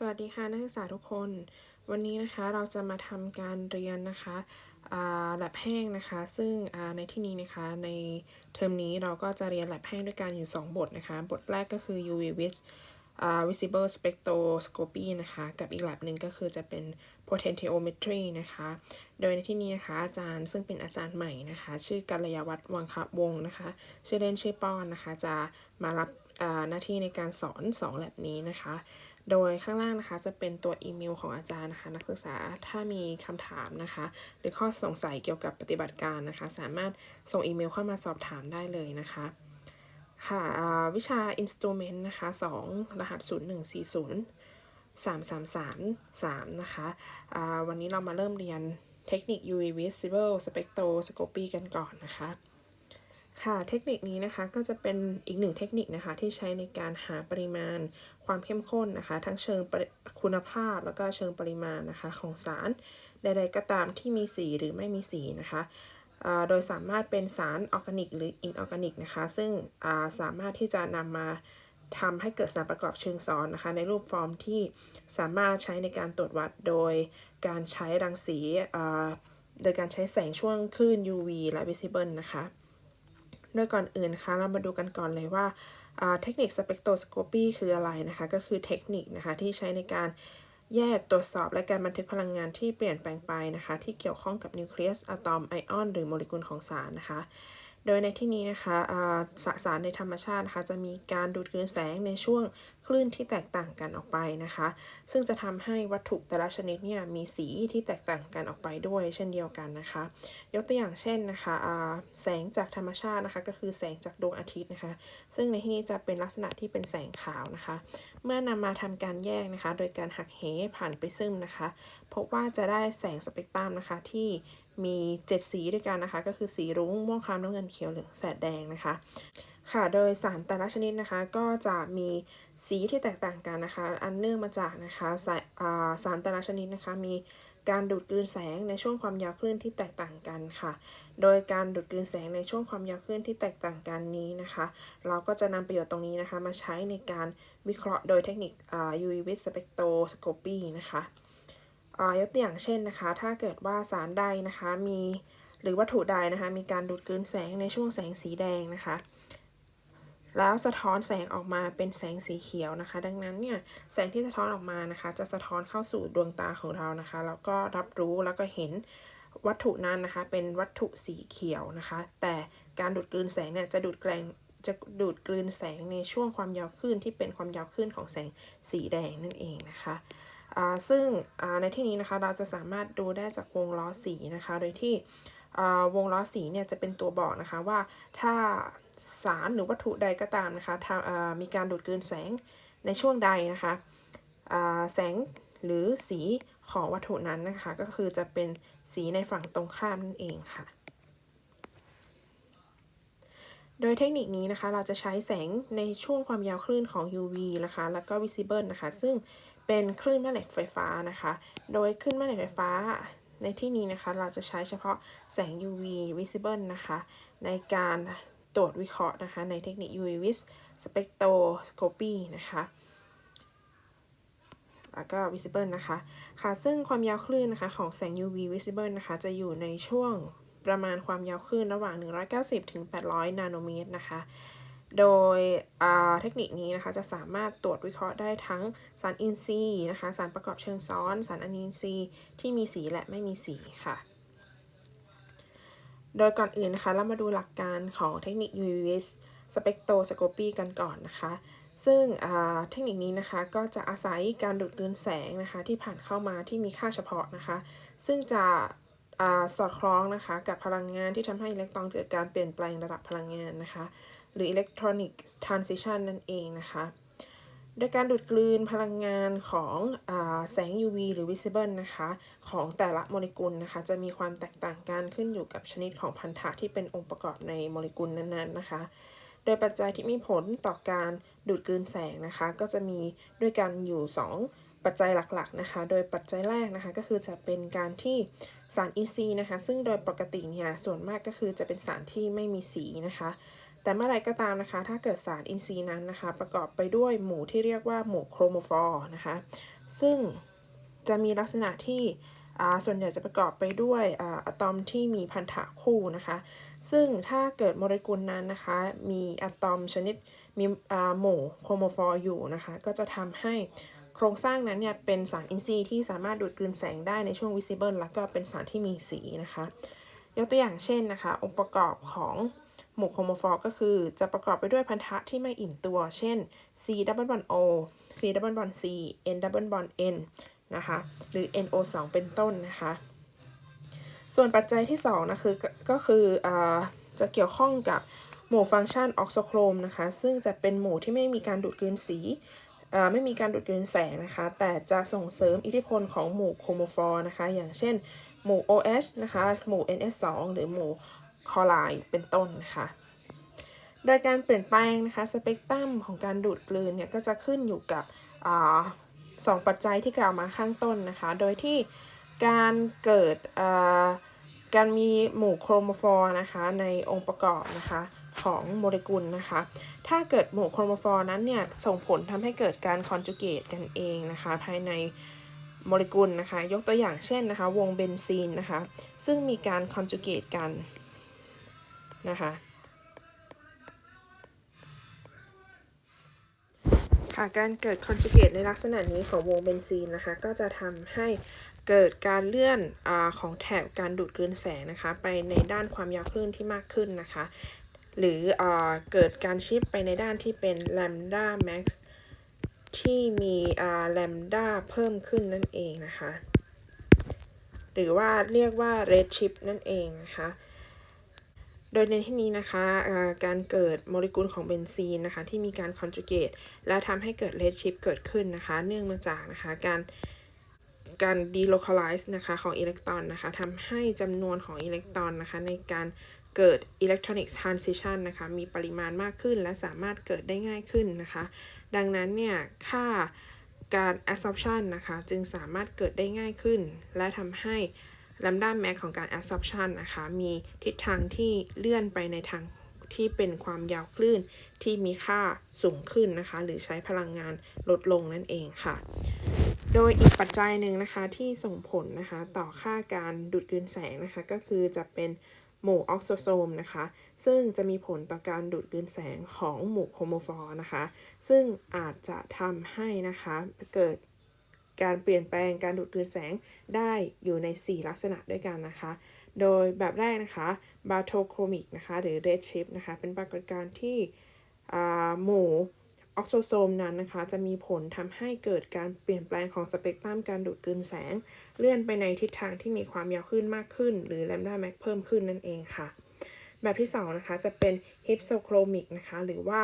สวัสดีค่ะนักศึกษาทุกคน วันนี้นะคะเราจะมาทำการเรียนนะคะแลบแห้งนะคะ ซึ่งในที่นี้นะคะในเทอมนี้เราก็จะเรียนแลบแห้งด้วยกันอยู่ 2 บทนะคะ บทแรกก็คือ UV vis visible spectroscopy นะคะ กับอีกแลบหนึ่งก็คือจะเป็น potentiometry นะคะ โดยในที่นี้นะคะอาจารย์ซึ่งเป็นอาจารย์ใหม่นะคะ ชื่อกัลยาวัฒน์วังควงนะคะ ชื่อเล่นชื่อป้อนนะคะ จะมารับหน้าที่ในการสอน 2 แลบนี้นะคะ โดยข้างล่างนะคะจะเป็นตัวอีเมลของอาจารย์นะคะนักศึกษาถ้ามีคำถามนะคะ หรือข้อสงสัยเกี่ยวกับปฏิบัติการนะคะ สามารถส่งอีเมลเข้ามาสอบถามได้เลยนะคะค่ะวิชา Instrument นะคะ2รหัส 0140 3333 นะคะวันนี้เรามาเริ่มเรียนเทคนิค UV Visible Spectroscopy กันก่อนนะคะ ค่ะเทคนิคนี้นะคะก็จะเป็นอีกหนึ่งเทคนิคนะคะที่ใช้ในการหาปริมาณความเข้มข้นนะคะ ทั้งเชิงคุณภาพแล้วก็เชิงปริมาณนะคะของสารใดๆก็ตามที่มีสีหรือไม่มีสีนะคะโดยสามารถเป็นสารออร์แกนิกหรืออินออร์แกนิกนะคะ ซึ่งสามารถที่จะนำมาทำให้เกิดสารประกอบเชิงซ้อนนะคะ ในรูปฟอร์มที่สามารถใช้ในการตรวจวัดโดยการใช้รังสีโดยการใช้แสงช่วงคลื่น UV และ visible นะคะ โดยก่อนอื่นคะเรามาดูกันก่อนเลยว่าเทคนิคสเปกโทรสโคปีคืออะไรนะคะ ก็คือเทคนิคนะคะที่ใช้ในการแยกตรวจสอบและการบันทึกพลังงานที่เปลี่ยนแปลงไปนะคะ ที่เกี่ยวข้องกับนิวเคลียสอะตอมไอออนหรือโมเลกุลของสารนะคะ โดยในที่นี้นะคะสสารในธรรมชาตินะคะจะมีการดูดกลืนแสงในช่วง คลื่นที่แตกต่างกันออกไปนะคะ ซึ่งจะทำให้วัตถุแต่ละชนิดเนี่ยมีสีที่แตกต่างกันออกไปด้วย เช่นเดียวกันนะคะ ยกตัวอย่างเช่นนะคะแสงจากธรรมชาตินะคะ ก็คือแสงจากดวงอาทิตย์นะคะ ซึ่งในที่นี้จะเป็นลักษณะที่เป็นแสงขาวนะคะ เมื่อนำมาทำการแยกนะคะ โดยการหักเหผ่านไปซึมนะคะ พบว่าจะได้แสงสเปกตรัมนะคะที่มี 7 สีด้วยกันนะคะ ก็คือสีรุ้งม่วงคล้ำน้ำเงินเขียวเหลืองแสดแดงนะคะ ค่ะ โดยสารแต่ละชนิดนะคะก็จะมีสีที่แตกต่างกันนะคะ อันเนื่องมาจากนะคะสสารแต่ละชนิดนะคะ มีการดูดกลืนแสงในช่วงความยาวคลื่นที่แตกต่างกันค่ะ โดยการดูดกลืนแสงในช่วงความยาวคลื่นที่แตกต่างกันนี้นะคะ เราก็จะนำประโยชน์ตรงนี้นะคะ มาใช้ในการวิเคราะห์โดยเทคนิค UV vis spectroscopy นะคะยกตัวอย่างเช่นนะคะ ถ้าเกิดว่าสารใดนะคะมีหรือวัตถุใดนะคะ มีการดูดกลืนแสงในช่วงแสงสีแดงนะคะ แล้วสะท้อนแสงออกมาเป็นแสงสีเขียวนะคะ ดังนั้นเนี่ยแสงที่สะท้อนออกมานะคะ จะสะท้อนเข้าสู่ดวงตาของเรานะคะ แล้วก็รับรู้แล้วก็เห็นวัตถุนั้นนะคะ เป็นวัตถุสีเขียวนะคะ แต่การดูดกลืนแสงเนี่ยจะดูดแกลงจะดูดกลืนแสงในช่วงความยาวคลื่นที่เป็นความยาวคลื่นของแสงสีแดงนั่นเองนะคะซึ่งในที่นี้นะคะเราจะสามารถดูได้จากวงล้อสีนะคะ โดยที่วงล้อสีเนี่ยจะเป็นตัวบอกนะคะว่าถ้า สารหรือวัตถุใดก็ตามนะคะมีการดูดกลืนแสงในช่วงใดนะคะแสงหรือสีของวัตถุนั้นนะคะ ก็คือจะเป็นสีในฝั่งตรงข้ามนั่นเองค่ะ โดยเทคนิคนี้นะคะ เราจะใช้แสงในช่วงความยาวคลื่นของ UV นะคะ แล้วก็ visible นะคะ ซึ่งเป็นคลื่นแม่เหล็กไฟฟ้านะคะ โดยคลื่นแม่เหล็กไฟฟ้าในที่นี้นะคะ เราจะใช้เฉพาะแสง UV visible นะคะ ในการ ตรวจวิเคราะห์นะคะ ในเทคนิค UV vis spectroscopy นะคะ แล้วก็ visible นะคะ ค่ะ ซึ่งความยาวคลื่นนะคะของแสง UV visible นะคะ จะอยู่ในช่วงประมาณความยาวคลื่นระหว่าง 190 ถึง 800 นาโนเมตรนะคะ โดยเทคนิคนี้นะคะ จะสามารถตรวจวิเคราะห์ได้ทั้งสารอินทรีย์นะคะ สารประกอบเชิงซ้อน สารอนินทรีย์ที่มีสีและไม่มีสีค่ะ โดยก่อนอื่นนะคะ เรามาดูหลักการของเทคนิค UV spectroscopy กันก่อนนะคะ ซึ่งเทคนิคนี้นะคะก็จะอาศัยการดูดกลืนแสงนะคะที่ผ่านเข้ามาที่มีค่าเฉพาะนะคะ ซึ่งจะสอดคล้องนะคะกับพลังงานที่ทำให้อิเล็กตรอนเกิดการเปลี่ยนแปลงระดับพลังงานนะคะ หรือ electronic transition นั่นเองนะคะ โดยการดูดกลืนพลังงานของอแสง UV หรือ visible นะคะ ของแต่ละโมเลกุลนะคะ จะมีความแตกต่างกันขึ้นอยู่กับชนิดของพันธะที่เป็นองค์ประกอบในโมเลกุลนั้นๆนะคะ โดยปัจจัยที่มีผลต่อการดูดกลืนแสงนะคะ ก็จะมีด้วยกันอยู่ 2 ปัจจัยหลักๆนะคะ โดยปัจจัยแรกนะคะก็คือจะเป็นการที่สารอินทรีย์นะคะ ซึ่งโดยปกติเนี่ยส่วนมากก็คือจะเป็นสารที่ไม่มีสีนะคะ แต่เมื่อไรก็ตามนะคะ ถ้าเกิดสารอินทรีย์นั้นนะคะ ประกอบไปด้วยหมู่ที่เรียกว่าหมู่โครโมฟอร์นะคะ ซึ่งจะมีลักษณะที่ส่วนใหญ่จะประกอบไปด้วยอะตอมที่มีพันธะคู่นะคะ ซึ่งถ้าเกิดโมเลกุลนั้นนะคะ มีอะตอมชนิดมีหมู่โครโมฟอร์อยู่นะคะ ก็จะทำให้โครงสร้างนั้นเนี่ยเป็นสารอินทรีย์ที่สามารถดูดกลืนแสงได้ในช่วง visible แล้วก็เป็นสารที่มีสีนะคะ ยกตัวอย่างเช่นนะคะ องค์ประกอบของ หมู่โครโมฟอร์ก็คือจะประกอบไปด้วยพันธะที่ไม่อิ่มตัว เช่น C double bond O C double bond C N double bond N นะคะ หรือ NO2 เป็นต้นนะคะ ส่วนปัจจัยที่2นะคือก็คืออจะเกี่ยวข้องกับหมู่ฟังก์ชันออกโซโครมนะคะ ซึ่งจะเป็นหมู่ที่ไม่มีการดูดกลืนสีไม่มีการดูดกลืนแสงนะคะ แต่จะส่งเสริมอิทธิพลของหมู่โครโมฟอร์นะคะ อย่างเช่น หมู่ OH นะคะ หมู่ NS2 หรือหมู่ คอไลน์เป็นต้นนะคะ โดยการเปลี่ยนแปลงนะคะสเปกตรัมของการดูดกลืนเนี่ยก็จะขึ้นอยู่กับอสองปัจจัยที่กล่าวมาข้างต้นนะคะ โดยที่การเกิดการมีหมู่โครโมฟอร์นะคะในองค์ประกอบนะคะของโมเลกุลนะคะ ถ้าเกิดหมู่โครโมฟอร์นั้นเนี่ยส่งผลทำให้เกิดการคอนจูเกตกันเองนะคะภายในโมเลกุลนะคะ ยกตัวอย่างเช่นนะคะ วงเบนซีนนะคะ ซึ่งมีการคอนจูเกตกัน นะคะ ค่ะการเกิดคอนจูเกตในลักษณะนี้ของวงเบนซีนนะคะ ก็จะทำให้เกิดการเลื่อนอของแถบการดูดกลืนแสงนะคะ ไปในด้านความยาวคลื่นที่มากขึ้นนะคะ หรืออเกิดการชิปไปในด้านที่เป็น lambda max ที่มีแลมด้าเพิ่มขึ้นนั่นเองนะคะ หรือว่าเรียกว่า red shift นั่นเองนะคะ โดยในที่นี้นะคะการเกิดโมเลกุลของเบนซีนนะคะที่มีการคอนจูเกตและทำให้เกิด red shift เกิดขึ้นนะคะเนื่องมาจากนะคะการการ delocalize นะคะของอิเล็กตรอนนะคะทำให้จำนวนของอิเล็กตรอนนะคะในการเกิด electronic transition นะคะมีปริมาณมากขึ้นและสามารถเกิดได้ง่ายขึ้นนะคะดังนั้นเนี่ยค่าการ absorption นะคะจึงสามารถเกิดได้ง่ายขึ้น และทำให้ lambda max ของการ absorption นะคะ มีทิศทางที่เลื่อนไปในทางที่เป็นความยาวคลื่นที่มีค่าสูงขึ้นนะคะ หรือใช้พลังงานลดลงนั่นเองค่ะ โดยอีกปัจจัยหนึ่งนะคะที่ส่งผลนะคะต่อค่าการดูดกลืนแสงนะคะ ก็คือจะเป็นหมู่ออกโซโซมนะคะ ซึ่งจะมีผลต่อการดูดกลืนแสงของหมู่โครโมฟอร์นะคะ ซึ่งอาจจะทำให้นะคะเกิด การเปลี่ยนแปลงการดูดกลืนแสงได้อยู่ใน 4 ลักษณะด้วยกันนะคะ โดยแบบแรกนะคะบาโทโครมิกนะคะหรือ red shift นะคะ เป็นปรากฏการณ์ที่หมู่ออกโซโซมนั้นนะคะ จะมีผลทำให้เกิดการเปลี่ยนแปลงของสเปกตรัมการดูดกลืนแสง เลื่อนไปในทิศทางที่มีความยาวขึ้นมากขึ้น หรือ lambda max เพิ่มขึ้นนั่นเองค่ะ แบบที่ 2 นะคะ จะเป็น hypsochromic นะคะ หรือว่า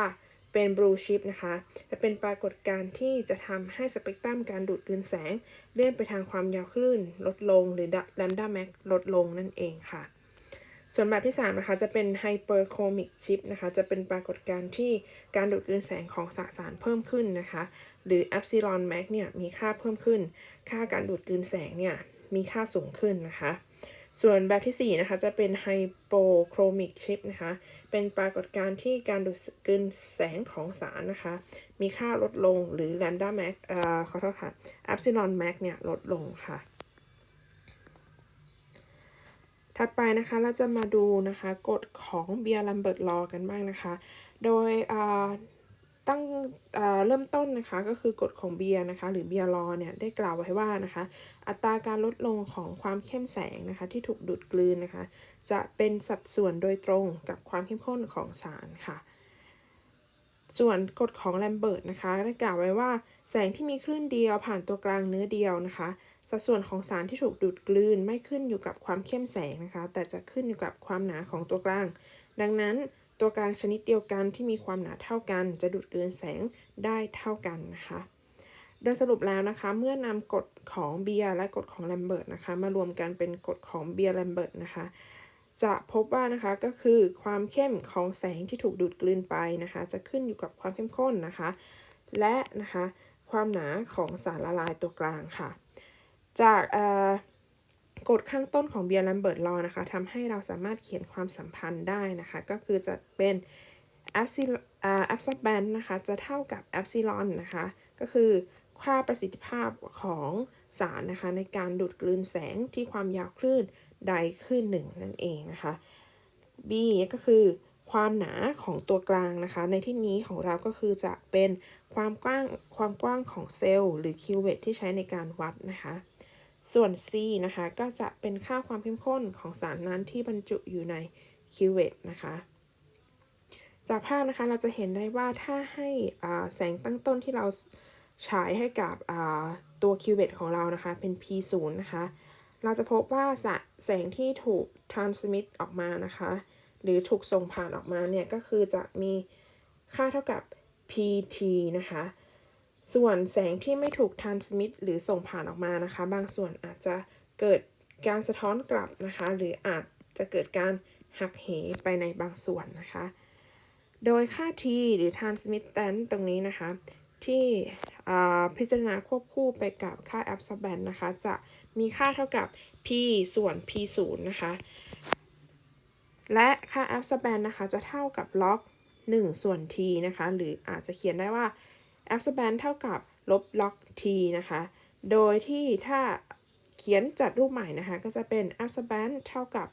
เป็น blue shift นะคะจะเป็นปรากฏการณ์ที่จะทำให้สเปกตรัมการดูดกลืนแสง เลื่อนไปทางความยาวคลื่น ลดลงหรือ lambda max ลดลงนั่นเองค่ะ ส่วนแบบที่ 3 นะคะ จะเป็น hyperchromic shift นะคะ จะเป็นปรากฏการณ์ที่การดูดกลืนแสงของสสารเพิ่มขึ้นนะคะ หรือ epsilon max เนี่ยมีค่าเพิ่มขึ้น ค่าการดูดกลืนแสงเนี่ยมีค่าสูงขึ้นนะคะ ส่วนแบบที่ 4 นะคะจะเป็น hypochromic shift นะคะ เป็นปรากฏการณ์ที่การดูดกลืนแสงของสารนะคะ มีค่าลดลงหรือ lambda max เอ่อขอโทษค่ะ epsilon max เนี่ยลดลงค่ะ ถัดไปนะคะเราจะมาดูนะคะกฎของเบียร์ลัมเบิร์ตลอกันบ้างนะคะ โดยอ่า ตั้งเริ่มต้นนะคะก็คือกฎของเบียร์นะคะหรือเบียร์ลอเนี่ยได้กล่าวไว้ว่านะคะอัตราการลดลงของความเข้มแสงนะคะที่ถูกดูดกลืนนะคะจะเป็นสัดส่วนโดยตรงกับความเข้มข้นของสารค่ะ ส่วนกฎของแลมเบิร์ตนะคะได้กล่าวไว้ว่าแสงที่มีคลื่นเดียวผ่านตัวกลางเนื้อเดียวนะคะสัดส่วนของสารที่ถูกดูดกลืนไม่ขึ้นอยู่กับความเข้มแสงนะคะแต่จะขึ้นอยู่กับความหนาของตัวกลาง ดังนั้น ตัวกลางชนิดเดียวกันที่มีความหนาเท่ากัน จะดูดกลืนแสงได้เท่ากันนะคะโดยสรุปแล้วนะคะ เมื่อนำกฎของเบียร์และกฎของแลมเบิร์ตนะคะ มารวมกันเป็นกฎของเบียร์แลมเบิร์ตนะคะ จะพบว่านะคะก็คือความเข้มของแสงที่ถูกดูดกลืนไปนะคะ จะขึ้นอยู่กับความเข้มข้นนะคะ และนะคะความหนาของสารละลายตัวกลางค่ะ จากเอ่อ กฎข้างต้นของเบียร์แลมเบิร์ตลอนะคะทำให้เราสามารถเขียนความสัมพันธ์ได้นะคะ ก็คือจะเป็น absorbance นะคะ จะเท่ากับ epsilon นะคะ ก็คือค่าประสิทธิภาพของสารนะคะ ในการดูดกลืนแสงที่ความยาวคลื่นใดคลื่นหนึ่งนั่นเองนะคะ B ก็คือความหนาของตัวกลางนะคะ ในที่นี้ของเราก็คือจะเป็นความกว้างความกว้างของเซลล์หรือคิวเวตที่ใช้ในการวัดนะคะ ส่วน C นะคะ ก็จะเป็นค่าความเข้มข้นของสารนั้นที่บรรจุอยู่ในคิวเวตนะคะ จากภาพนะคะเราจะเห็นได้ว่าถ้าให้แสงตั้งต้นที่เราฉายให้กับตัวคิวเวตของเรานะคะ เป็น P0 นะคะ เราจะพบว่าแสงที่ถูก transmit ออกมานะคะ หรือถูกส่งผ่านออกมาเนี่ย ก็คือจะมีค่าเท่ากับ PT นะคะ ส่วนแสงที่ไม่ถูก transmit หรือส่งผ่านออกมานะคะ บางส่วนอาจจะเกิดการสะท้อนกลับนะคะ หรืออาจจะเกิดการหักเหไปในบางส่วนนะคะ โดยค่า T หรือ transmittant ตรงนี้นะคะ ที่พิจารณาควบคู่ไปกับค่า absorbance นะคะ จะมีค่าเท่ากับ p ส่วน p 0นะคะ และค่า absorbance นะคะ จะเท่ากับ log 1ส่วน t นะคะ หรืออาจจะเขียนได้ว่า absorbance เท่ากับลบ log t นะคะ โดยที่ถ้าเขียนจัดรูปใหม่นะคะ ก็จะเป็น absorbance เท่ากับ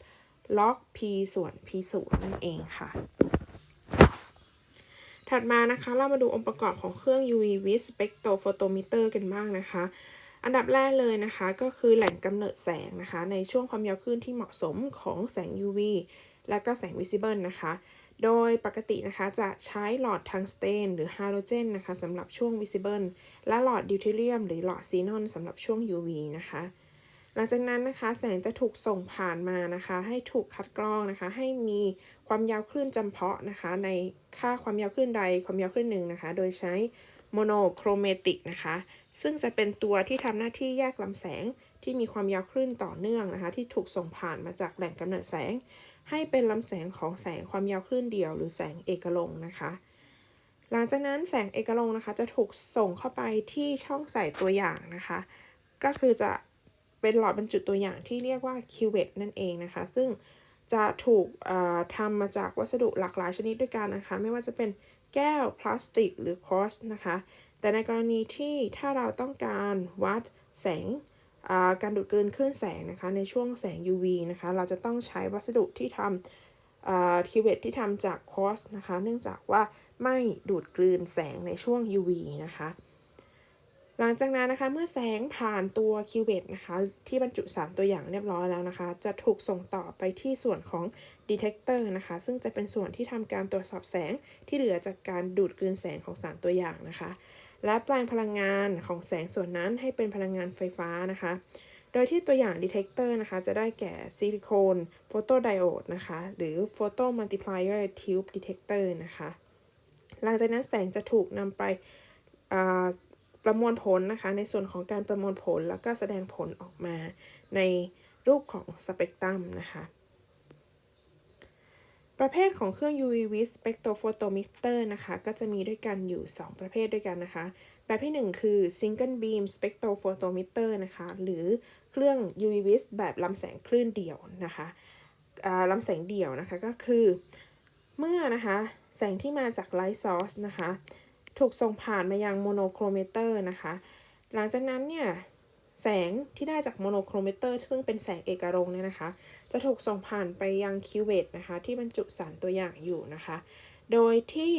log p ส่วน p 0นั่นเองค่ะ ถัดมานะคะ เรามาดูองค์ประกอบของเครื่อง UV vis spectrophotometer กันบ้างนะคะ อันดับแรกเลยนะคะ ก็คือแหล่งกำเนิดแสงนะคะ ในช่วงความยาวคลื่นที่เหมาะสมของแสง UV และก็แสง visible นะคะ โดยปกตินะคะจะใช้หลอดทังสเตนหรือไฮโดรเจนนะคะสำหรับช่วง visible และหลอดดิวเทเรียมหรือหลอดซีนอนสำหรับช่วง UV นะคะ หลังจากนั้นนะคะแสงจะถูกส่งผ่านมานะคะ ให้ถูกคัดกรองนะคะ ให้มีความยาวคลื่นจำเพาะนะคะ ในค่าความยาวคลื่นใดความยาวคลื่นหนึ่งนะคะ โดยใช้โมโนโครเมติกนะคะ ซึ่งจะเป็นตัวที่ทำหน้าที่แยกลำแสงที่มีความยาวคลื่นต่อเนื่องนะคะ ที่ถูกส่งผ่านมาจากแหล่งกำเนิดแสง ให้เป็นลำแสงของแสงความยาวคลื่นเดียว หรือแสงเอกลงนะคะ หลังจากนั้นแสงเอกลงนะคะ จะถูกส่งเข้าไปที่ช่องใส่ตัวอย่างนะคะ ก็คือจะเป็นหลอดบรรจุตัวอย่างที่เรียกว่าคิวเวตนั่นเองนะคะ ซึ่งจะถูกทำมาจากวัสดุหลากหลายชนิดด้วยกันนะคะ ไม่ว่าจะเป็นแก้วพลาสติก หรือคอสนะคะ แต่ในกรณีที่ถ้าเราต้องการวัดแสง การดูดกลืนคลื่นแสงนะคะในช่วงแสง UV นะคะเราจะต้องใช้วัสดุที่ทำคิวเวตที่ทำจากคอสนะคะเนื่องจากว่าไม่ดูดกลืนแสงในช่วง UV นะคะหลังจากนั้นนะคะเมื่อแสงผ่านตัวคิวเวตนะคะที่บรรจุสารตัวอย่างเรียบร้อยแล้วนะคะ จะถูกส่งต่อไปที่ส่วนของดีเทคเตอร์นะคะซึ่งจะเป็นส่วนที่ทำการตรวจสอบแสงที่เหลือจากการดูดกลืนแสงของสารตัวอย่างนะคะ และแปลงพลังงานของแสงส่วนนั้นให้เป็นพลังงานไฟฟ้านะคะ โดยที่ตัวอย่างดีเทคเตอร์นะคะ จะได้แก่ซิลิโคนโฟโตไดโอดนะคะ หรือโฟโตมัลติพลายเออร์ทิวบ์ดีเทคเตอร์นะคะ หลังจากนั้นแสงจะถูกนำไปประมวลผลนะคะ ในส่วนของการประมวลผลแล้วก็แสดงผลออกมาในรูปของสเปกตรัมนะคะ ประเภทของเครื่อง UV vis spectrophotometer นะคะ ก็จะมีด้วยกันอยู่ 2 ประเภทด้วยกันนะคะ แบบที่ 1 คือ single beam spectrophotometer นะคะ หรือเครื่อง UV vis แบบลำแสงคลื่นเดี่ยวนะคะลำแสงเดี่ยวนะคะ ก็คือเมื่อนะคะ แสงที่มาจาก light source นะคะ ถูกส่งผ่านมายังโมโนโครเมเตอร์นะคะ หลังจากนั้นเนี่ย แสงที่ได้จากโมโนโครเมเตอร์ ซึ่งเป็นแสงเอกรงเนี่ยนะคะ จะถูกส่งผ่านไปยังคิวเวตนะคะ ที่บรรจุสารตัวอย่างอยู่นะคะ โดยที่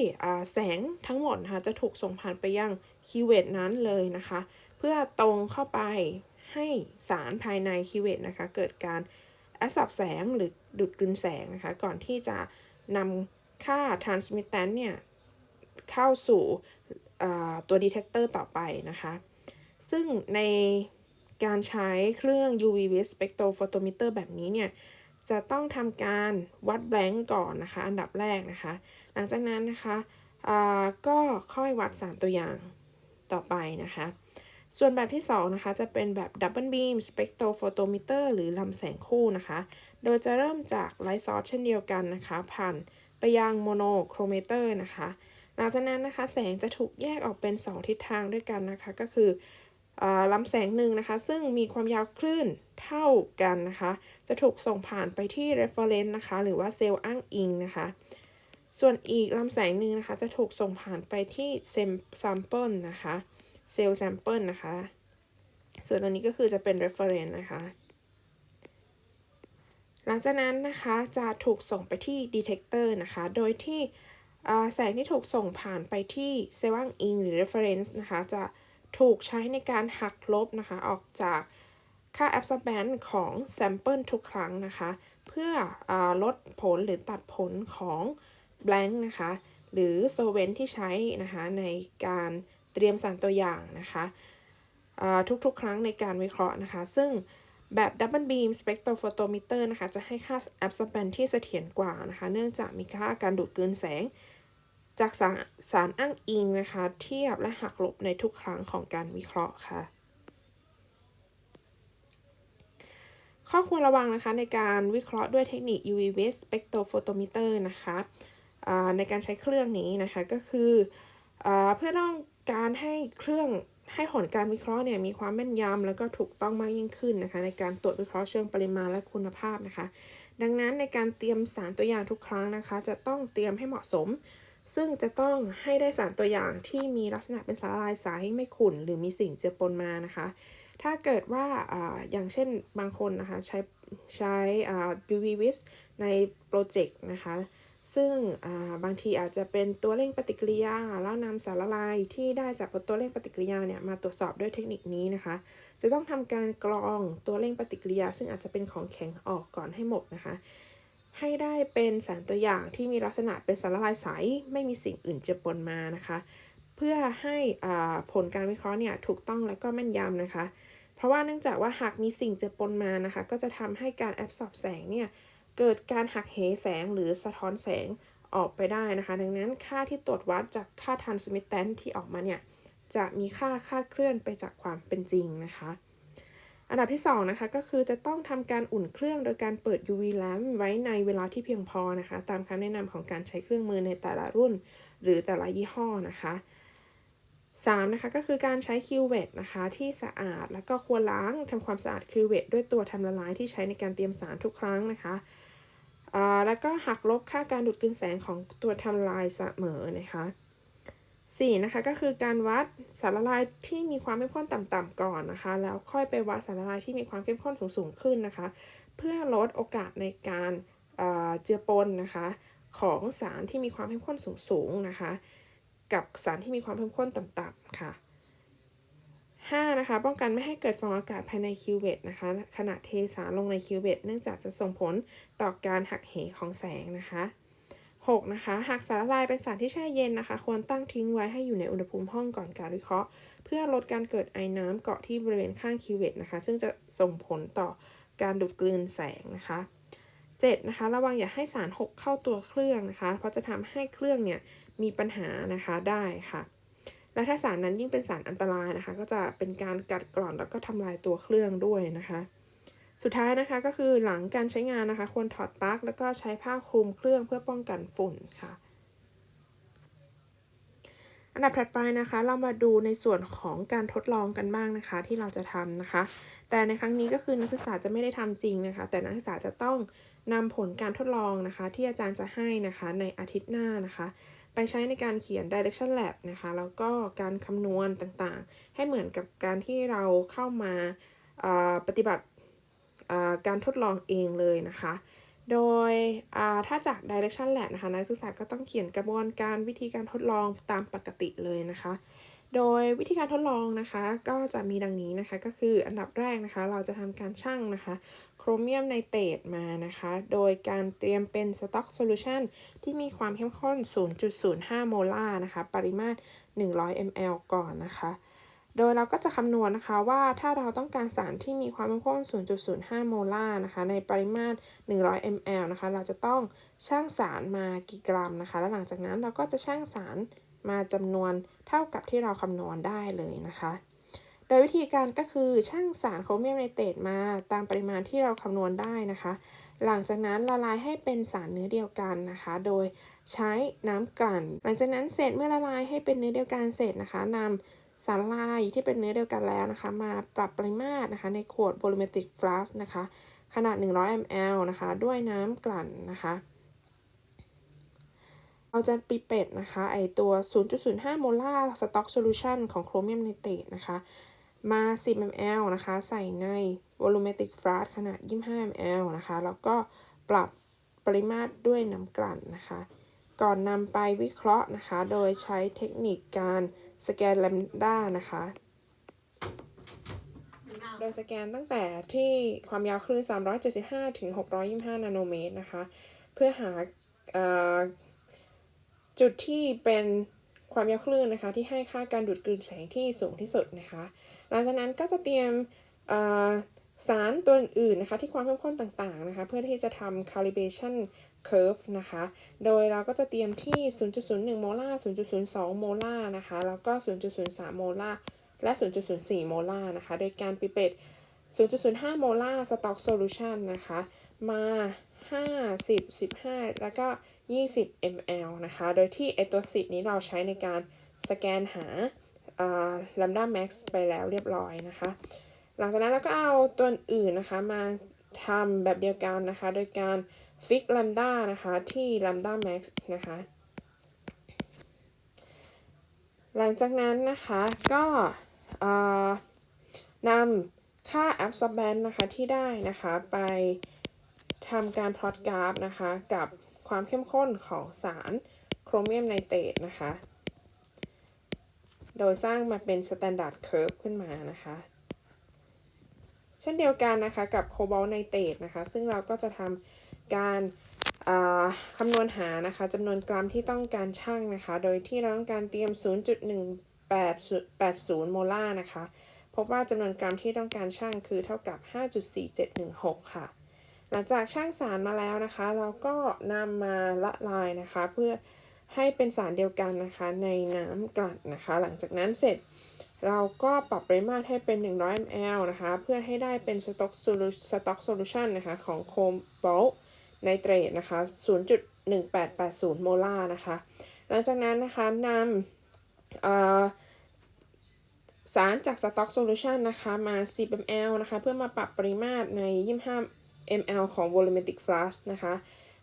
แสงทั้งหมดนะคะจะถูกส่งผ่านไปยังคิวเวตนั้นเลยนะคะ เพื่อตรงเข้าไปให้สารภายในคิวเวตนะคะ เกิดการแอสซับแสงหรือดูดกลืนแสงนะคะ ก่อนที่จะนำค่า transmittant เนี่ย เข้าสู่ตัวดีเทคเตอร์ต่อไปนะคะ ซึ่งใน การใช้เครื่อง UV vis spectrophotometer แบบนี้เนี่ย จะต้องทำการวัดแบงก์ก่อนนะคะ อันดับแรกนะคะ หลังจากนั้นนะคะก็ค่อยวัดสารตัวอย่างต่อไปนะคะ ส่วนแบบที่ 2 นะคะ จะเป็นแบบ double beam spectrophotometer หรือลำแสงคู่นะคะ โดยจะเริ่มจากไลท์ซอสเช่นเดียวกันนะคะ ผ่านไปยังโมโนโครเมเตอร์นะคะ หลังจากนั้นนะคะ แสงจะถูกแยกออกเป็น 2 ทิศทางด้วยกันนะคะ ก็คือ ลำแสงหนึ่งนะคะ ซึ่งมีความยาวคลื่นเท่ากันนะคะ จะถูกส่งผ่านไปที่ reference นะคะ หรือว่าเซลล์อ้างอิงนะคะ ส่วนอีกลำแสงหนึ่งนะคะ จะถูกส่งผ่านไปที่เซมซัมเปิลนะคะ เซลล์แซมเปิลนะคะ ส่วนตัวนี้ก็คือจะเป็น reference นะคะ หลังจากนั้นนะคะจะถูกส่งไปที่ detector นะคะ โดยที่แสงที่ถูกส่งผ่านไปที่เซวังอิงหรือ reference นะคะ จะ ถูกใช้ในการหักลบนะคะ ออกจากค่า absorbance ของ sample ทุกครั้งนะคะ เพื่ออลดผลหรือตัดผลของ blank นะคะ หรือ solvent ที่ใช้นะคะในการเตรียมสารตัวอย่างนะคะทุกๆ ครั้งในการวิเคราะห์นะคะ ซึ่งแบบ Double Beam Spectrophotometer นะคะ จะให้ค่า absorbance ที่เสถียรกว่านะคะ เนื่องจากมีค่าการดูดกลืนแสง จากสารสารอ้างอิงนะคะ เทียบและหักลบในทุกครั้งของการวิเคราะห์ค่ะ ข้อควรระวังนะคะในการวิเคราะห์ด้วยเทคนิค UV vis spectrophotometer นะคะในการใช้เครื่องนี้นะคะก็คืออเพื่อต้องการให้เครื่องให้ผลการวิเคราะห์เนี่ยมีความแม่นยำแล้วก็ถูกต้องมากยิ่งขึ้นนะคะ ในการตรวจวิเคราะห์เชิงปริมาณและคุณภาพนะคะ ดังนั้นในการเตรียมสารตัวอย่างทุกครั้งนะคะ จะต้องเตรียมให้เหมาะสม ซึ่งจะต้องให้ได้สารตัวอย่างที่มีลักษณะเป็นสารละลายใสไม่ขุ่นหรือมีสิ่งเจือปนมานะคะ ถ้าเกิดว่าออย่างเช่นบางคนนะคะใช้ใช้ UV vis ในโปรเจกต์นะคะ ซึ่งบางทีอาจจะเป็นตัวเร่งปฏิกิริยา แล้วนำสารละลายที่ได้จากตัวเร่งปฏิกิริยาเนี่ยมาตรวจสอบด้วยเทคนิคนี้นะคะ จะต้องทำการกรองตัวเร่งปฏิกิริยา ซึ่งอาจจะเป็นของแข็งออกก่อนให้หมดนะคะ ให้ได้เป็นสารตัวอย่างที่มีลักษณะเป็นสารละลายใสไม่มีสิ่งอื่นเจือปนมานะคะ เพื่อให้ผลการวิเคราะห์เนี่ยถูกต้องและก็แม่นยำนะคะ เพราะว่าเนื่องจากว่าหากมีสิ่งเจือปนมานะคะ ก็จะทำให้การแอบสอบแสงเนี่ยเกิดการหักเหแสงหรือสะท้อนแสงออกไปได้นะคะ ดังนั้นค่าที่ตรวจวัดจากค่าทันสมิ t แตนที่ออกมาเนี่ยจะมีค่าคาดเคลื่อนไปจากความเป็นจริงนะคะ อันดับที่ 2 นะคะ ก็คือจะต้องทำการอุ่นเครื่องโดยการเปิด UV lamp ไว้ในเวลาที่เพียงพอนะคะ ตามคำแนะนำของการใช้เครื่องมือในแต่ละรุ่น หรือแต่ละยี่ห้อนะคะ3นะคะก็คือการใช้คิวเวตนะคะที่สะอาดแล้วก็ควรล้างทำความสะอาดคิวเวตด้วยตัวทำละลายที่ใช้ในการเตรียมสารทุกครั้งนะคะแล้วก็หักลบค่าการดูดกลืนแสงของตัวทำลายเสมอนะคะ 4นะคะก็คือการวัดสารละลายที่มีความเข้มข้นต่ำๆก่อนนะคะ แล้วค่อยไปวัดสารละลายที่มีความเข้มข้นสูงๆขึ้นนะคะ เพื่อลดโอกาสในการเจือปนนะคะของสารที่มีความเข้มข้นสูงๆนะคะ กับสารที่มีความเข้มข้นต่ำๆค่ะ 5. นะคะป้องกันไม่ให้เกิดฟองอากาศภายในคิวเบตนะคะขณะเทสารลงในคิวเบตเนื่องจากจะส่งผลต่อการหักเหของแสงนะคะ 6. นะคะ หากสารละลายเป็นสารที่แช่เย็นนะคะ ควรตั้งทิ้งไว้ให้อยู่ในอุณหภูมิห้องก่อนการวิเคราะห์ เพื่อลดการเกิดไอน้ำเกาะที่บริเวณข้างคิวเบตนะคะ ซึ่งจะส่งผลต่อการดูดกลืนแสงนะคะ 7. นะคะ ระวังอย่าให้สารหกเข้าตัวเครื่องนะคะ เพราะจะทำให้เครื่องเนี่ยมีปัญหานะคะได้ค่ะ และถ้าสารนั้นยิ่งเป็นสารอันตรายนะคะ ก็จะเป็นการกัดกร่อนแล้วก็ทำลายตัวเครื่องด้วยนะคะ สุดท้ายนะคะก็คือหลังการใช้งานนะคะ ควรถอดปลั๊กแล้วก็ใช้ผ้าคลุมเครื่องเพื่อป้องกันฝุ่นค่ะอันดับถัดไปนะคะ เรามาดูในส่วนของการทดลองกันบ้างนะคะ ที่เราจะทำนะคะ แต่ในครั้งนี้ก็คือนักศึกษาจะไม่ได้ทำจริงนะคะ แต่นักศึกษาจะต้องนำผลการทดลองนะคะ ที่อาจารย์จะให้นะคะในอาทิตย์หน้านะคะ ไปใช้ในการเขียน direction lab นะคะ แล้วก็การคำนวณต่างๆ ให้เหมือนกับการที่เราเข้ามาปฏิบัติ การทดลองเองเลยนะคะ โดยถ้าจาก direction lab นะคะนักศึกษาก็ต้องเขียนกระบวนการวิธีการทดลองตามปกติเลยนะคะ โดยวิธีการทดลองนะคะ ก็จะมีดังนี้นะคะก็คืออันดับแรกนะคะ เราจะทำการชั่งนะคะโครเมียมไนเตรตมานะคะ โดยการเตรียมเป็นสต็อกโซลูชันที่มีความเข้มข้น 0.05 โมลาร์นะคะ ปริมาตร 100 ml ก่อนนะคะ โดยเราก็จะคำนวณนะคะว่าถ้าเราต้องการสารที่มีความเข้มข้น 0.05 โมลาร์นะคะ ในปริมาตร 100 ml นะคะ เราจะต้องชั่งสารมากี่กรัมนะคะ แล้วหลังจากนั้นเราก็จะชั่งสารมาจำนวนเท่ากับที่เราคำนวณได้เลยนะคะ โดยวิธีการก็คือช่างสารโครเมียมไนเตรตมาตามปริมาณที่เราคำนวณได้นะคะ หลังจากนั้นละลายให้เป็นสารเนื้อเดียวกันนะคะ โดยใช้น้ำกลั่น หลังจากนั้นเสร็จเมื่อละลายให้เป็นเนื้อเดียวกันเสร็จนะคะนำ สารละลายที่เป็นเนื้อเดียวกันแล้วนะคะ มาปรับปริมาตรนะคะ ในขวดโ o ลิเมตริกฟลาสนะคะ ขนาด 100 ml นะคะ ด้วยน้ำกลั่นนะคะเราจะปิเป็ดนะคะ ไอตัว 0.05 โมลาร์สต็อกโซลูชันของโครเมียมไนเตรตนะคะ มา 10 ml นะคะ ใส่ใน volumetric flask ขนาด 25 ml นะคะ แล้วก็ปรับปริมาตรด้วยน้ำกลั่นนะคะ ก่อนนำไปวิเคราะห์นะคะ โดยใช้เทคนิคการสแกนแลมด้านะคะ โดยสแกนตั้งแต่ที่ความยาวคลื่น 375 ถึง 625 นาโนเมตรนะคะ เพื่อหาอ่อจุดที่เป็นความยาวคลื่นนะคะ ที่ให้ค่าการดูดกลืนแสงที่สูงที่สุดนะคะ หลังจากนั้นก็จะเตรียม สารตัวอื่นนะคะที่ความเข้มข้นต่างๆนะคะเพื่อที่จะทำ calibration curve นะคะ โดยเราก็จะเตรียมที่ 0.01 โมลาร์ 0.02 โมลาร์นะคะ แล้วก็ 0.03 โมลาร์ และ 0.04 โมลาร์นะคะ โดยการปิเป็ด0.05 โมลาร์ stock solution นะคะ มา 5 10 15 แล้วก็ 20 ml นะคะ โดยที่ไอตัว 10 นี้เราใช้ในการสแกนหาลัมด้าแม็กซ์ไปแล้วเรียบร้อยนะคะ หลังจากนั้นเราก็เอาตัวอื่นนะคะมาทำแบบเดียวกันนะคะ โดยการฟิกลัมด้านะคะที่ลัมด้าแม็กซ์นะคะ หลังจากนั้นนะคะก็นำค่า absorbance นะคะที่ได้นะคะไปทำการพลอตกราฟนะคะกับความเข้มข้นของสารโครเมียมไนเตรตนะคะ โดยสร้างมาเป็น standard curve ขึ้นมานะคะ เช่นเดียวกันนะคะกับโคบอลไนเตรตนะคะ ซึ่งเราก็จะทำการคำนวณหานะคะจำนวนกรัมที่ต้องการชั่งนะคะ โดยที่เราต้องการเตรียม 0.1880 โมลาร์นะคะ พบว่าจำนวนกรัมที่ต้องการชั่งคือเท่ากับ 5.4716 ค่ะ หลังจากชั่งสารมาแล้วนะคะ เราก็นำมาละลายนะคะ เพื่อให้เป็นสารเดียวกันนะคะในน้ำกลั่นนะคะ หลังจากนั้นเสร็จ เราก็ปรับปริมาตรให้เป็น 100 ml นะคะ เพื่อให้ได้เป็น stock stock solution นะคะ ของโคมบอลไนเตรตนะคะ 0.1880 โมลาร์นะคะ หลังจากนั้นนะคะนำสารจาก stock solution นะคะมา 10 ml นะคะ เพื่อมาปรับปริมาตรใน 25 ml ของ volumetric flask นะคะ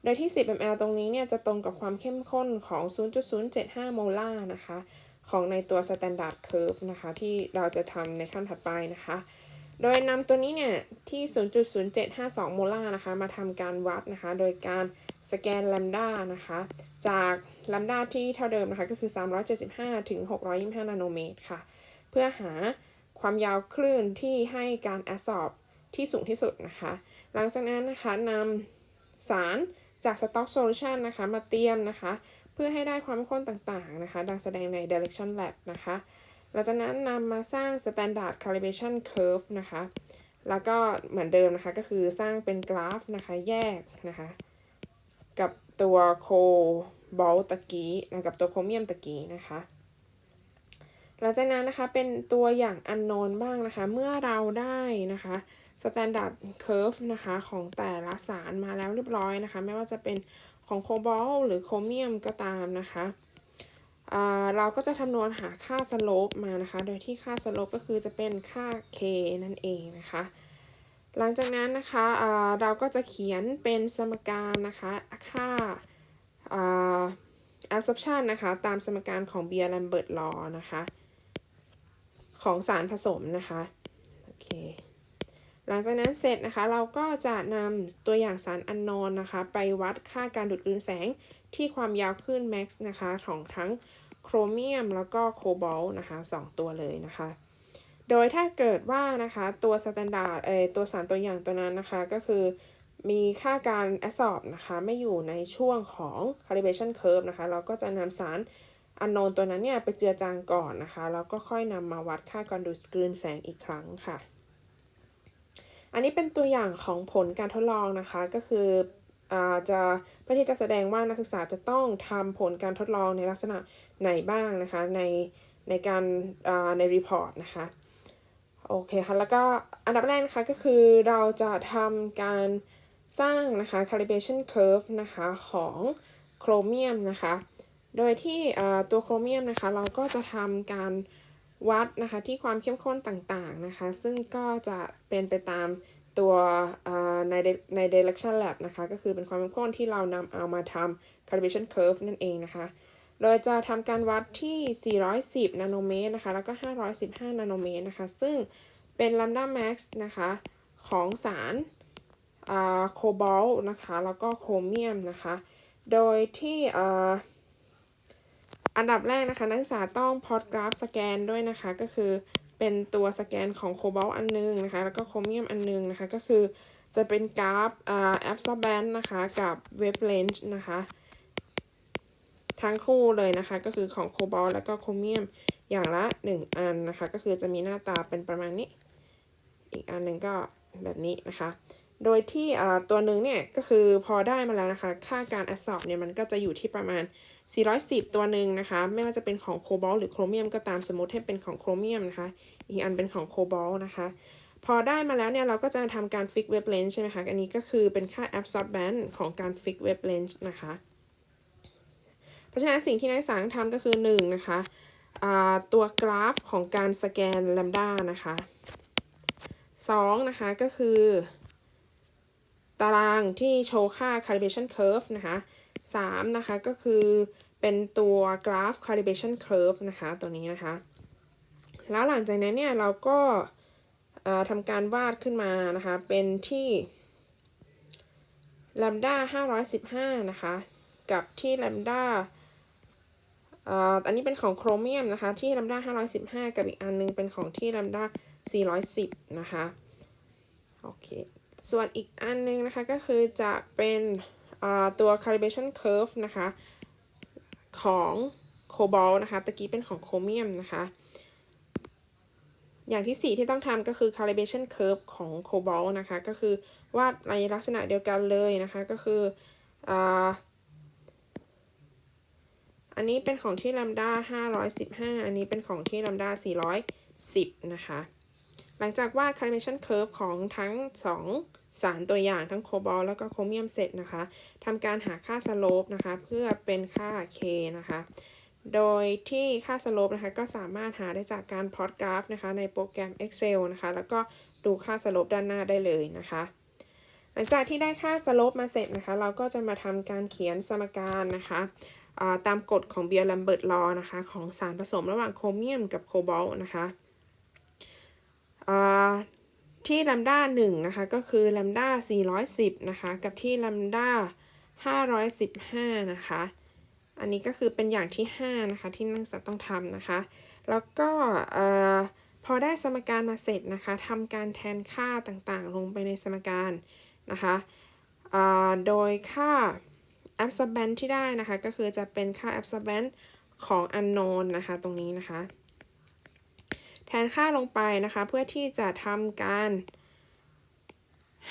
โดยที่ 10 ml ตรงนี้เนี่ยจะตรงกับความเข้มข้นของ 0.075 โมลาร์นะคะ ของในตัว standard curve นะคะ ที่เราจะทำในขั้นถัดไปนะคะ โดยนำตัวนี้เนี่ย ที่ 0.0752 โมลาร์นะคะ มาทำการวัดนะคะ โดยการสแกนแลมด้านะคะ จากแลมด้าที่เท่าเดิมนะคะ ก็คือ 375 ถึง 625 นาโนเมตรค่ะ เพื่อหาความยาวคลื่นที่ให้การแอสซอบที่สูงที่สุดนะคะ หลังจากนั้นนะคะนำสารจาก stock solution นะคะ มาเตรียมนะคะ พื่อให้ได้ความข้นต่างๆนะคะ ดังแสดงใน direction lab นะคะ หลังจากนั้นนำมาสร้าง standard calibration curve นะคะ แล้วก็เหมือนเดิมนะคะ ก็คือสร้างเป็นกราฟนะคะ แยกนะคะ กับตัวโคบอลตะกี้นะกับตัวโครเมียมตะกี้นะคะ หลังจากนั้นนะคะ เป็นตัวอย่างอันโนนบ้างนะคะ เมื่อเราได้นะคะ standard curve นะคะของแต่ละสารมาแล้วเรียบร้อยนะคะ ไม่ว่าจะเป็น ของโคบอลหรือโครเมียมก็ตามนะคะเราก็จะคำนวณหาค่าสโลปมานะคะ โดยที่ค่าสโลปก็คือจะเป็นค่า k นั่นเองนะคะ หลังจากนั้นนะคะเราก็จะเขียนเป็นสมการนะคะค่า absorption นะคะตามสมการของเบียร์แลมเบิร์ตลอนะคะ ของสารผสมนะคะ โอเค หลังจากนั้นเสร็จนะคะเราก็จะนำตัวอย่างสารอันนอนนะคะ ไปวัดค่าการดูดกลืนแสงที่ความยาวคลื่น max นะคะของทั้งโครเมียมแล้วก็โคบอลนะคะ2 ตัวเลยนะคะ โดยถ้าเกิดว่านะคะตัวสแตนดาร์ดเอตัวสารตัวอย่างตัวนั้นนะคะก็คือมีค่าการ absorb นะคะไม่อยู่ในช่วงของ calibration curve นะคะ เราก็จะนำสารอันโนนตัวนั้นเนี่ยไปเจือจางก่อนนะคะ แล้วก็ค่อยนำมาวัดค่าการดูดกลืนแสงอีกครั้งค่ะ อันนี้เป็นตัวอย่างของผลการทดลองนะคะก็คือจะเพื่อที่จะแสดงว่านักศึกษาจะต้องทำผลการทดลองในลักษณะไหนบ้างนะคะในในการในรีพอร์ตนะคะโอเคค่ะแล้วก็อันดับแรกนะคะก็คือเราจะทำการสร้างนะคะ calibration curve นะคะของโครเมียมนะคะ โดยที่ตัวโครเมียมนะคะ เราก็จะทำการ วัดนะคะที่ความเข้มข้นต่างๆนะคะ ซึ่งก็จะเป็นไปตามตัวในใน direction lab นะคะ ก็คือเป็นความเข้มข้นที่เรานำเอามาทำ calibration curve นั่นเองนะคะ โดยจะทำการวัดที่ 410 นาโนเมตรนะคะ แล้วก็ 515 นาโนเมตรนะคะ ซึ่งเป็น lambda max นะคะ ของสารโคบอลต์นะคะ แล้วก็โครเมียมนะคะ โดยที่ อันดับแรกนะคะ นักศึกษาต้องพอดกราฟสแกนด้วยนะคะ ก็คือเป็นตัวสแกนของโคบอลอันนึงนะคะ แล้วก็โครเมียมอันนึงนะคะ ก็คือจะเป็นกราฟอ่า absorbance นะคะกับ wavelength นะคะ ทั้งคู่เลยนะคะ ก็คือของโคบอลแล้วก็โครเมียมอย่างละ 1 อันนะคะ ก็คือจะมีหน้าตาเป็นประมาณนี้ อีกอันหนึ่งก็แบบนี้นะคะ โดยที่ตัวหนึ่งเนี่ยก็คือพอได้มาแล้วนะคะ ค่าการ absorb เนี่ยมันก็จะอยู่ที่ประมาณ 410 ตัวหนึ่งนะคะ ไม่ว่าจะเป็นของโคบอลหรือโครเมียมก็ตามสมมติให้เป็นของโครเมียมนะคะ อีกอันเป็นของโคบอลนะคะ พอได้มาแล้วเนี่ยเราก็จะทำการ fix wavelength ใช่ไหมคะ อันนี้ก็คือเป็นค่า absorbance ของการ fix wavelength นะคะ เพราะฉะนั้นสิ่งที่นักศึกษาต้องทำก็คือ 1 นะคะตัวกราฟของการสแกน lambda นะคะ2นะคะก็คือ ตารางที่โชว์ค่า calibration curve นะคะ 3 นะคะ ก็คือเป็นตัวกราฟ calibration curve นะคะ ตัวนี้นะคะ แล้วหลังจากนั้นเนี่ย เราก็ทำการวาดขึ้นมานะคะ เป็นที่ lambda 515 นะคะ กับที่ lambda อันนี้เป็นของโครเมียมนะคะ ที่ lambda 515 กับอีกอันนึงเป็นของที่ lambda 410 นะคะ โอเค ส่วนอีกอันนึงนะคะก็คือจะเป็น ตัว calibration curve นะคะ ของโคบอลนะคะตะกี้เป็นของโครเมียมนะคะ อย่างที่ 4 ที่ต้องทำก็คือ calibration curve ของโคบอลนะคะ ก็คือวาดในลักษณะเดียวกันเลยนะคะ ก็คืออันนี้เป็นของที่ lambda 515 อันนี้เป็นของที่ lambda 410 นะคะ หลังจากวาด calibration curve ของทั้ง 2 สารตัวอย่างทั้งโคบอลแล้วก็โครเมียมเสร็จนะคะทำการหาค่าสโลปนะคะเพื่อเป็นค่า k นะคะ โดยที่ค่าสโลปนะคะก็สามารถหาได้จากการพลอตกราฟนะคะในโปรแกรม Excel นะคะแล้วก็ดูค่าสโลปด้านหน้าได้เลยนะคะหลังจากที่ได้ค่าสโลปมาเสร็จนะคะ เราก็จะมาทำการเขียนสมการนะคะตามกฎของเบียร์ลัมเบิร์ตลอนะคะ ของสารผสมระหว่างโครเมียมกับโคบอลนะคะ ที่ลัมด้า1นะคะก็คือลัมด้า410นะคะกับที่ลัมด้า515นะคะอันนี้ก็คือเป็นอย่างที่5นะคะที่นักศึกษาต้องทำนะคะ แล้วก็พอได้สมการมาเสร็จนะคะทำการแทนค่าต่างๆ ลงไปในสมการนะคะโดยค่า absorbance ที่ได้นะคะก็คือจะเป็นค่า absorbance ของ unknown นะคะตรงนี้นะคะ แทนค่าลงไปนะคะ เพื่อที่จะทำการ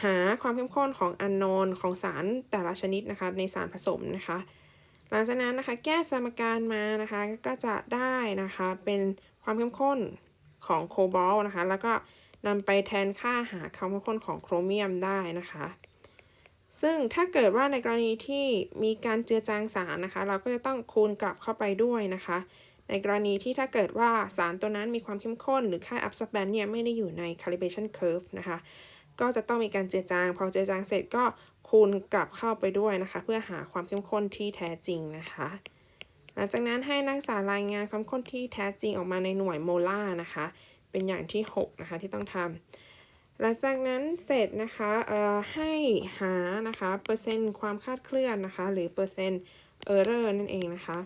หาความเข้มข้นของ unknown ของสารแต่ละชนิดนะคะ ในสารผสมนะคะ หลังจากนั้นนะคะ แก้สมการมานะคะก็จะได้นะคะเป็นความเข้มข้นของโคบอลต์นะคะ แล้วก็นำไปแทนค่าหาความเข้มข้นของโครเมียมได้นะคะ ซึ่งถ้าเกิดว่าในกรณีที่มีการเจือจางสารนะคะ เราก็จะต้องคูณกลับเข้าไปด้วยนะคะ ในกรณีที่ถ้าเกิดว่าสารตัวนั้นมีความเข้มข้น หรือค่า a b s o r b a n เนี่ยไม่ได้อยู่ใน calibration curve นะคะ ก็จะต้องมีการเจือจาง พอเจือจางเสร็จก็คูณกลับเข้าไปด้วยนะคะ เพื่อหาความเข้มข้นที่แท้จริงนะคะ หลังจากนั้นให้นักศึกษารายงานความข้นที่แท้จริงออกมาในหน่วยโมลาร์นะคะ เป็นอย่างที่ 6 นะคะที่ต้องทำหลังจากนั้นเสร็จนะคะเอ่อให้หานะคะเปอร์เซ็นต์ความคาดเคลื่อนนะคะ หรือเปอร์เซ็นต์เออร์เรอร์นั่นเองนะคะ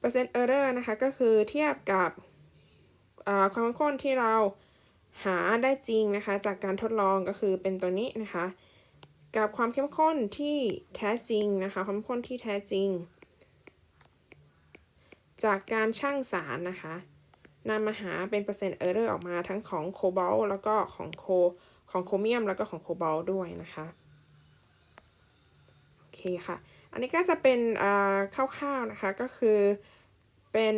เปอร์เซ็นต์เออร์เรอร์นะคะก็คือเทียบกับความเข้มข้นที่เราหาได้จริงนะคะ จากการทดลองก็คือเป็นตัวนี้นะคะ กับความเข้มข้นที่แท้จริงนะคะ ความเข้มข้นที่แท้จริง จากการชั่งสารนะคะนำมาหาเป็นเปอร์เซ็นต์เออร์เรอร์ออกมาทั้งของโคบอลแล้วก็ของโคของโครเมียมแล้วก็ของโคบอลด้วยนะคะ โอเคค่ะ อันนี้ก็จะเป็นคร่าวๆนะคะก็คือเป็น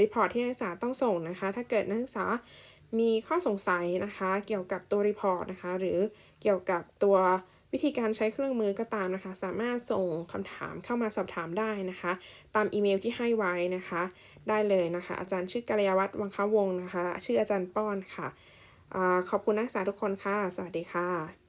รีพอร์ตที่นักศึกษาต้องส่งนะคะ ถ้าเกิดนักศึกษามีข้อสงสัยนะคะ เกี่ยวกับตัวรีพอร์ตนะคะ หรือเกี่ยวกับตัววิธีการใช้เครื่องมือก็ตามนะคะ สามารถส่งคำถามเข้ามาสอบถามได้นะคะ ตามอีเมลที่ให้ไว้นะคะ ได้เลยนะคะ อาจารย์ชื่อกาลยวัฒน์วังคาวงนะคะ ชื่ออาจารย์ป้อนค่ะอ่าขอบคุณนักศึกษาทุกคนค่ะ สวัสดีค่ะ